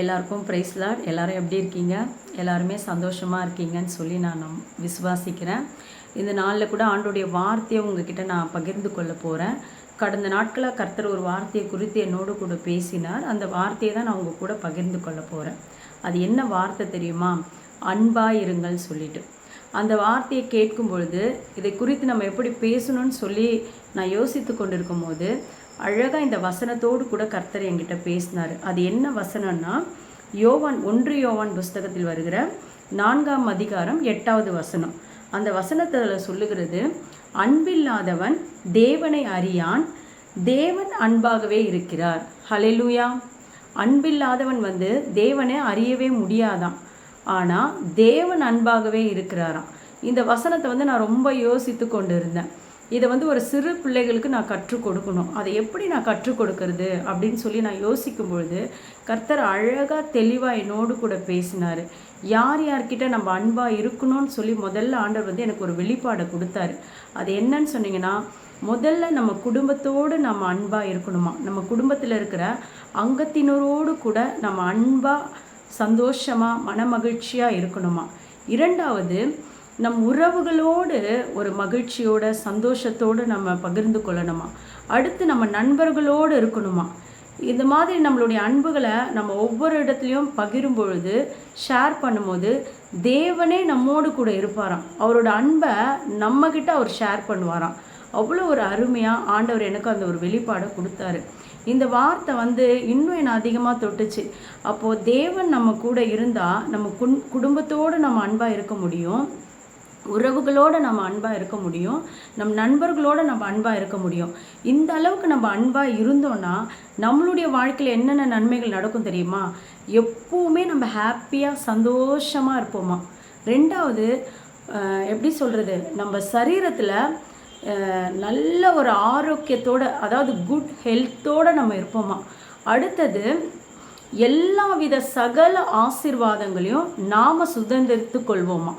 எல்லாருக்கும் ப்ரைஸ்லாட் எல்லோரும் எப்படி இருக்கீங்க? எல்லாருமே சந்தோஷமாக இருக்கீங்கன்னு சொல்லி நான் நம் விசுவாசிக்கிறேன். இந்த நாளில் கூட ஆண்டுடைய வார்த்தையை உங்ககிட்ட நான் பகிர்ந்து கொள்ள போகிறேன் கடந்த நாட்களாக கர்த்தர் ஒரு வார்த்தையை குறித்து என்னோடு கூட பேசினார். அந்த வார்த்தையை தான் நான் உங்கள் கூட பகிர்ந்து கொள்ள போகிறேன் அது என்ன வார்த்தை தெரியுமா? அன்பாக இருங்கள் சொல்லிட்டு. அந்த வார்த்தையை கேட்கும் பொழுது இதை குறித்து நம்ம எப்படி பேசணும்னு சொல்லி நான் யோசித்து கொண்டிருக்கும் போது அழகாக இந்த வசனத்தோடு கூட கர்த்தர் என்கிட்ட பேசினார். அது என்ன வசனம்னா யோவான் ஒன்று யோவான் புஸ்தகத்தில் வருகிற நான்காம் அதிகாரம் எட்டாவது வசனம். அந்த வசனத்தில் சொல்லுகிறது அன்பில்லாதவன் தேவனை அறியான் தேவன் அன்பாகவே இருக்கிறார். ஹலெலுயா அன்பில்லாதவன் வந்து தேவனை அறியவே முடியாதான். ஆனால் தேவன் அன்பாகவே இருக்கிறாராம். இந்த வசனத்தை வந்து நான் ரொம்ப யோசித்து கொண்டு இருந்தேன் இதை வந்து ஒரு சிறு பிள்ளைகளுக்கு நான் கற்றுக் கொடுக்கணும். அதை எப்படி நான் கற்றுக் கொடுக்கறது அப்படின்னு சொல்லி நான் யோசிக்கும் பொழுது கர்த்தர் அழகாக தெளிவாக என்னோடு கூட பேசினார். யார் யார்கிட்ட நம்ம அன்பாக இருக்கணும்னு சொல்லி முதல்ல ஆண்டவர் வந்து எனக்கு ஒரு வெளிப்பாடை கொடுத்தாரு. அது என்னன்னு சொன்னீங்கன்னா முதல்ல நம்ம குடும்பத்தோடு நம்ம அன்பாக இருக்கணுமா? நம்ம குடும்பத்தில் இருக்கிற அங்கத்தினரோடு கூட நம்ம அன்பாக சந்தோஷமாக மனமகிழ்ச்சியாக இருக்கணுமா? இரண்டாவது நம் உறவுகளோடு ஒரு மகிழ்ச்சியோட சந்தோஷத்தோடு நம்ம பகிர்ந்து கொள்ளணுமா? அடுத்து நம்ம நண்பர்களோடு இருக்கணுமா? இந்த மாதிரி நம்மளுடைய அன்புகளை நம்ம ஒவ்வொரு இடத்துலையும் பகிரும் பொழுது ஷேர் பண்ணும்போது தேவனே நம்மோடு கூட இருப்பாராம். அவரோட அன்பை நம்மக்கிட்ட அவர் ஷேர் பண்ணுவாராம். அவ்வளோ ஒரு அருமையாக ஆண்டவர் எனக்கு அந்த ஒரு வெளிப்பாடை கொடுத்தாரு. இந்த வார்த்தை வந்து இன்னும் என்னை அதிகமாக தொட்டுச்சு. அப்போது தேவன் நம்ம கூட இருந்தால் நம்ம குன் குடும்பத்தோடு நம்ம அன்பாக இருக்க முடியும். உறவுகளோடு நம்ம அன்பாக இருக்க முடியும். நம் நண்பர்களோடு நம்ம அன்பாக இருக்க முடியும். இந்த அளவுக்கு நம்ம அன்பாக இருந்தோன்னா நம்மளுடைய வாழ்க்கையில் என்னென்ன நன்மைகள் நடக்கும் தெரியுமா? எப்பவுமே நம்ம ஹாப்பியாக சந்தோஷமாக இருப்போமா? ரெண்டாவது எப்படி சொல்கிறது நம்ம சரீரத்தில் நல்ல ஒரு ஆரோக்கியத்தோடு அதாவது குட் ஹெல்த்தோடு நம்ம இருப்போமா? அடுத்தது எல்லா வித சகல ஆசிர்வாதங்களையும் நாம் சுதந்திரித்து கொள்வோமா?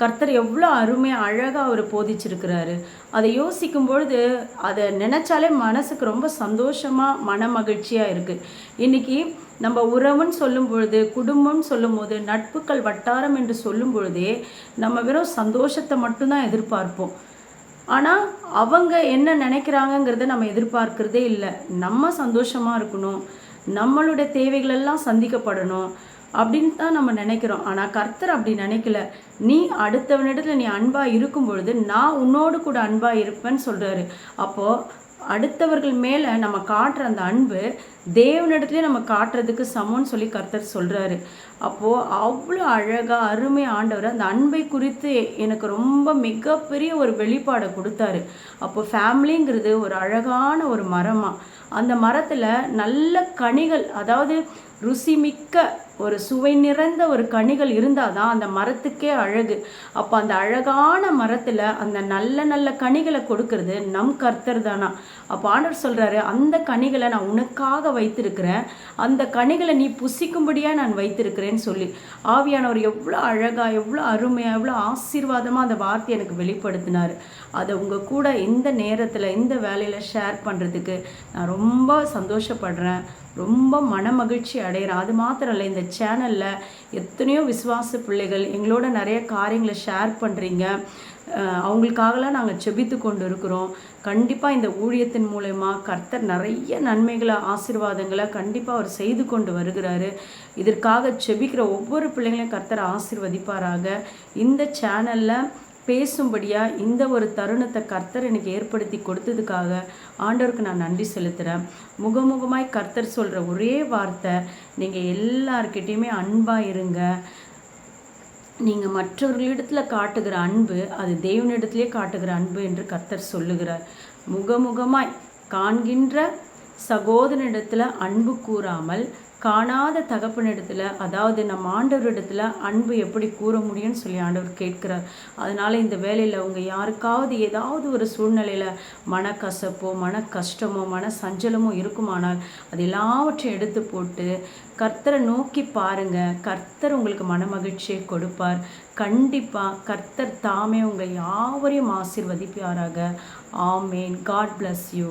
கர்த்தர் எவ்வளோ அருமையாக அழகாக அவர் போதிச்சிருக்கிறாரு. அதை யோசிக்கும் பொழுது அதை நினச்சாலே மனசுக்கு ரொம்ப சந்தோஷமாக மன மகிழ்ச்சியாக இருக்குது இன்றைக்கி நம்ம உறவுன்னு சொல்லும் பொழுது குடும்பம்னு சொல்லும் போது நட்புகள் வட்டாரம் என்று சொல்லும் பொழுதே நம்ம வெறும் சந்தோஷத்தை மட்டும்தான் எதிர்பார்ப்போம். ஆனால் அவங்க என்ன நினைக்கிறாங்கங்கிறத நம்ம எதிர்பார்க்கிறதே இல்லை. நம்ம சந்தோஷமாக இருக்கணும். நம்மளுடைய தேவைகளெல்லாம் சந்திக்கப்படணும். அப்படின்னு தான் நம்ம நினைக்கிறோம். ஆனால் கர்த்தர் அப்படி நினைக்கல. நீ அடுத்தவனிடத்தில் நீ அன்பாக இருக்கும் பொழுது நான் உன்னோடு கூட அன்பாக இருப்பேன்னு சொல்கிறாரு அப்போது அடுத்தவர்கள் மேலே நம்ம காட்டுற அந்த அன்பு தேவனிடத்துலேயே நம்ம காட்டுறதுக்கு சமம்னு சொல்லி கர்த்தர் சொல்கிறாரு அப்போது அவ்வளோ அழகாக அருமை ஆண்டவர் அந்த அன்பை குறித்து எனக்கு ரொம்ப மிகப்பெரிய ஒரு வெளிப்பாடை கொடுத்தாரு. அப்போது ஃபேமிலிங்கிறது ஒரு அழகான ஒரு மரமாக அந்த மரத்தில் நல்ல கனிகள் அதாவது ருசிமிக்க ஒரு சுவை நிறைந்த ஒரு கனிகள் இருந்தால் தான் அந்த மரத்துக்கே அழகு. அப்போ அந்த அழகான மரத்தில் அந்த நல்ல நல்ல கனிகளை கொடுக்கறது நம் கர்த்தர் தானா. அப்போ ஆண்டவர் சொல்கிறாரு அந்த கனிகளை நான் உனக்காக வைத்திருக்கிறேன். அந்த கனிகளை நீ புசிக்கும்படியாக நான் வைத்திருக்கிறேன்னு சொல்லி. ஆவியானவர் எவ்வளோ அழகாக எவ்வளோ அருமையாக எவ்வளோ ஆசீர்வாதமாக அந்த வார்த்தை எனக்கு வெளிப்படுத்தினார். அதை உங்கள் கூட இந்த நேரத்தில் இந்த வேலையில் ஷேர் பண்ணுறதுக்கு நான் ரொம்ப சந்தோஷப்படுறேன். ரொம்ப மன மகிழ்ச்சி அடைகிறேன் அது மாத்திரம் இல்லை இந்த சேனலில் எத்தனையோ விசுவாச பிள்ளைகள் எங்களோட நிறைய காரியங்களை ஷேர் பண்ணுறீங்க அவங்களுக்காகலாம் நாங்கள் செபித்து கொண்டு இருக்கிறோம் கண்டிப்பாக இந்த ஊழியத்தின் மூலயமா கர்த்தர் நிறைய நன்மைகளை ஆசீர்வாதங்களை கண்டிப்பாக அவர் செய்து கொண்டு வருகிறாரு. இதற்காக செபிக்கிற ஒவ்வொரு பிள்ளைங்களையும் கர்த்தர் ஆசிர்வதிப்பாராக. இந்த சேனலில் பேசும்படியாக இந்த ஒரு தருணத்தை கர்த்தர் எனக்கு ஏற்படுத்தி கொடுத்ததுக்காக ஆண்டவருக்கு நான் நன்றி செலுத்துகிறேன் முகமுகமாய் கர்த்தர் சொல்கிற ஒரே வார்த்தை நீங்கள் எல்லார்கிட்டேயுமே அன்பாக இருங்க. நீங்கள் மற்றவர்களிடத்தில் காட்டுகிற அன்பு அது தேவனிடத்திலே காட்டுகிற அன்பு என்று கர்த்தர் சொல்லுகிறார். முகமுகமாய் காண்கின்ற சகோதரனிடத்தில் அன்பு கூறாமல் காணாத தகப்பனிடத்தில் அதாவது நம்ம ஆண்டவரிடத்தில் அன்பு எப்படி கூற முடியும்னு சொல்லி ஆண்டவர் கேட்கிறார். அதனால் இந்த வேலையில் அவங்க யாருக்காவது ஏதாவது ஒரு சூழ்நிலையில் மனக்கசப்போ மன கஷ்டமோ மன சஞ்சலமோ இருக்குமானால் அது எல்லாவற்றையும் எடுத்து போட்டு கர்த்தரை நோக்கி பாருங்கள் கர்த்தர் உங்களுக்கு மன மகிழ்ச்சியை கொடுப்பார். கண்டிப்பாக கர்த்தர் தாமே உங்கள் யாவரையும் ஆசிர்வதிப்பாராக. ஆமேன். God bless you